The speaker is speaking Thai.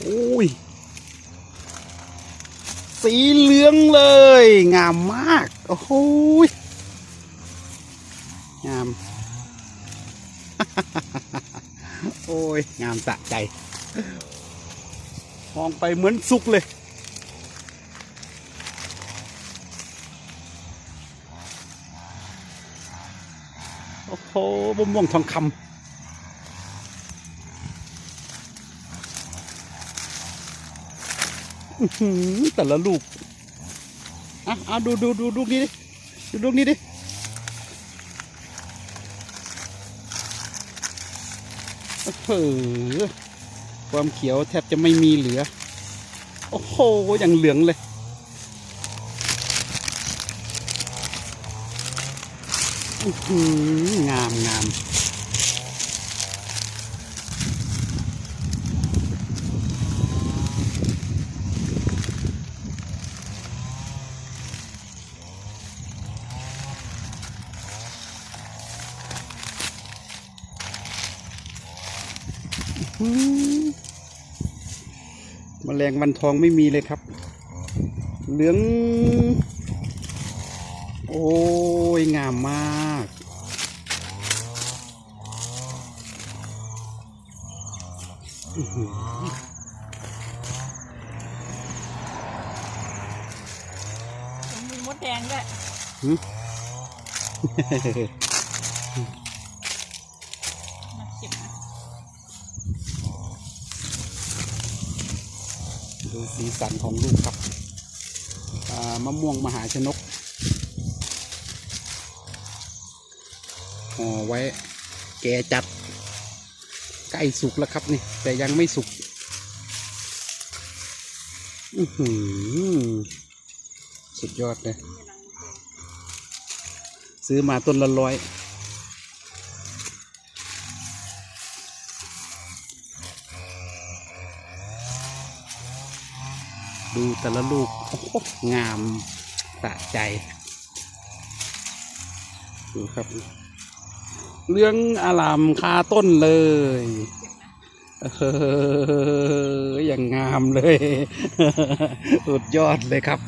โอ้ย สีเหลืองเลย งามมาก โอ้โหยงาม โอ้ย งามสะใจ มองไปเหมือนสุกเลย โอ้โหบะม่วงทองคำอื้อหือ แต่ละลูกอะเอาดูดูดูลูกนี้ดิดูลูกนี้ดิโอ้โหความเขียวแทบจะไม่มีเหลือ โอ้โหอย่างเหลืองเลยอือหืองามงา มอืมแมลงวันทองไม่มีเลยครับ เหลือง โอ้ย งามมากอื้อหือมีมดแดงด้วยหึมาเก็บนะ ดูสีสันของลูกครับมะม่วงมหาชนกห่อไว้แก่จัด ใกล้สุกแล้วครับนี่ แต่ยังไม่สุกอือหือสุดยอดเลย ซื้อมาต้นละร้อย ดูแต่ละลูกโอ้โหงามสะใจ ดูครับ เรื่องอารามคาต้นเลยเอออย่างงามเลย สุดยอดเลยครับ